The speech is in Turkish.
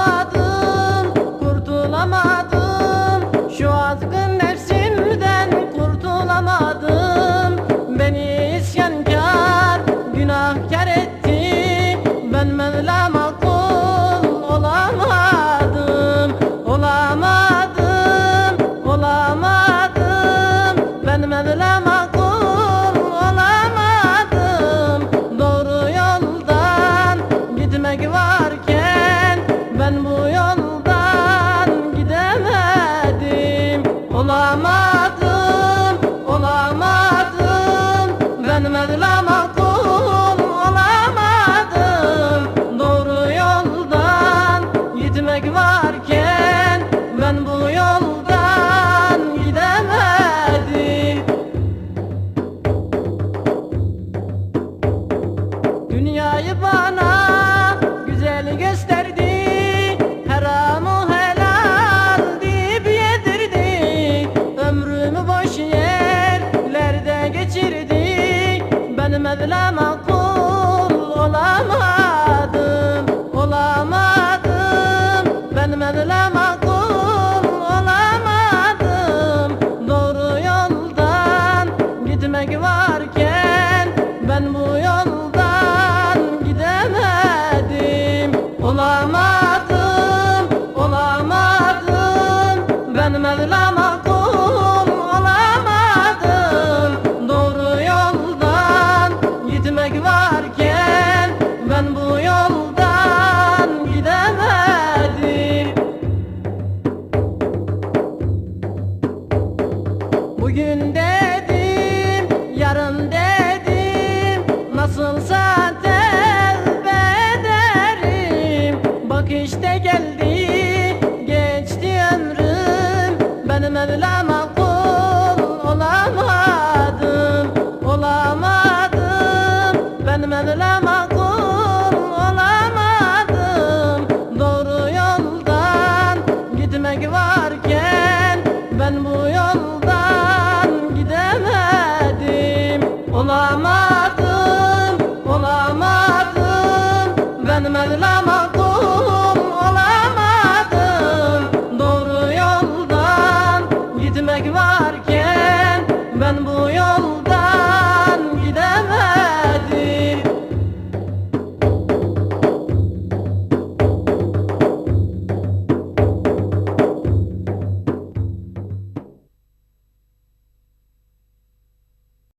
olmadı. Olamadım, olamadım. Ben Mevlam'a kul olamadım. Doğru yoldan gitmek varken Ben bu yoldan gidemedim. Dünyayı bana geçirdi. Ben Mevlam'a varken Ben bu yoldan gidemedim. Bugün dedim, yarın dedim Nasılsa tevbe ederim Bak işte geldi, geçti ömrüm Ben Mevlam'a ben Mevlam'a kul olamadım. Doğru yoldan gitmek varken Ben bu yoldan gidemedim. Olamaz